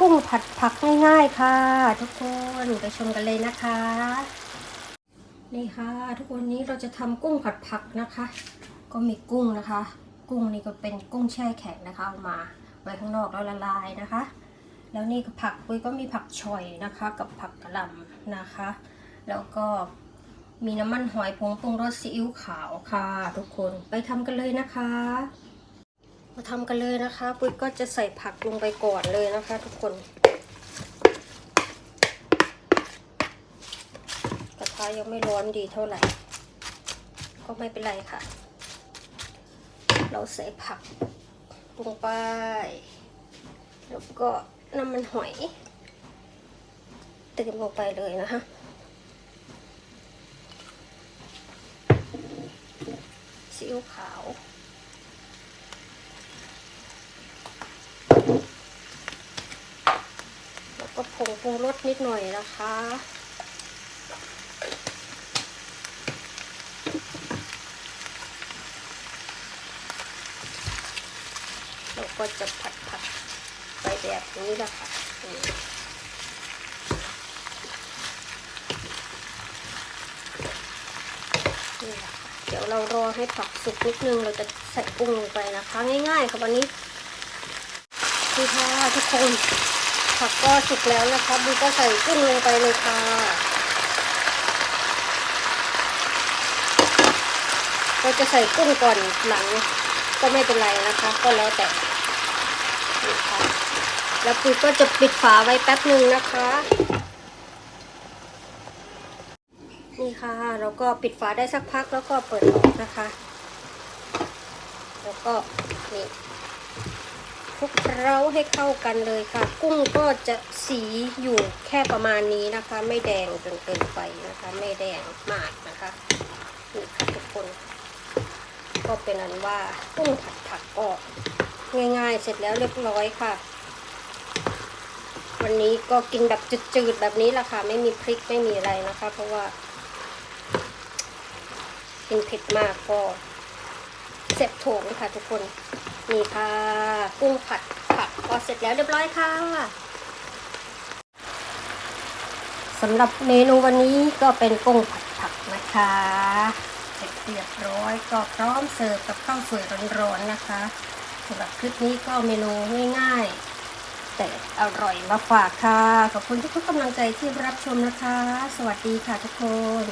กุ้งผัดผักง่ายๆค่ะ ทุกคนไปชมกันเลยนะคะ นี่ค่ะ ทุกคนนี้เราจะทำกุ้งผัดผักนะคะ ก็มีกุ้งนะคะ กุ้งนี่ก็เป็นกุ้งแช่แข็งนะคะเอามาไว้ข้างนอกแล้วละลายนะคะ แล้วนี่ก็ผักปุ้ยก็มีผักชอยนะคะ กับผักกระหล่ำนะคะ แล้วก็มีน้ำมันหอยผงปรุงรสซีอิ๊วขาวค่ะ ทุกคนไปทำกันเลยนะคะ มาทำกันเลยนะคะ ปุ้ยก็จะใส่ผักลงไปก่อนเลยนะคะ ทุกคน กระทะยังไม่ร้อนดีเท่าไหร่ ก็ไม่เป็นไรค่ะ เราใส่ผักลงไป แล้วก็น้ำมันหอยเติมลงไปเลยนะคะซีอิ๊วขาว แล้วก็ผง ปรุงรสนิดหน่อยนะคะ เราก็จะผัดผัดไปแบบนี้แหละค่ะนี่แหละคะเดี๋ยวเรารอให้ผักสุกนิดนึงเราจะใส่กุ้งลงไปนะคะ ง่ายๆค่ะวันนี้นี่ค่ะทุกคน ผักก็สุกแล้วนะคะบูก็ใส่กุ้งลงไปเลยค่ะเราจะใส่กุ้งก่อนหลังก็ไม่เป็นไรนะคะ ก็แล้วแต่แล้วปุยก็จะปิดฝาไว้แป๊บหนึ่งนะคะ นี่ค่ะเราก็ปิดฝาได้สักพักแล้วก็เปิดออกนะคะ แล้วก็นี่ คลุกเคล้าให้เข้ากันเลยค่ะ กุ้งก็จะสีอยู่แค่ประมาณนี้นะคะ ไม่แดงจนเกินไปนะคะ ไม่แดงมากนะคะนี่ค่ะทุกคน ก็เป็นอันว่ากุ้งผัดผักก็ง่ายๆ เสร็จแล้วเรียบร้อยค่ะ วันนี้ก็กินแบบจืดๆแบบนี้แหละค่ะ ไม่มีพริกไม่มีอะไรนะคะ เพราะว่า กินเผ็ดมากก็เสร็จโถงค่ะทุกคน นี่ค่ะ กุ้งผัดผักก็เสร็จแล้วเรียบร้อยค่ะสำหรับเมนูวันนี้ก็เป็นกุ้งผัดผักนะคะเสร็จเรียบร้อยก็พร้อมเสิร์ฟกับข้าวสวยร้อนๆนะคะสำหรับคลิปนี้ก็เมนูง่ายๆ แต่อร่อยมาฝากค่ะ ขอบคุณทุกๆกำลังใจที่รับชมนะคะ สวัสดีค่ะทุกคน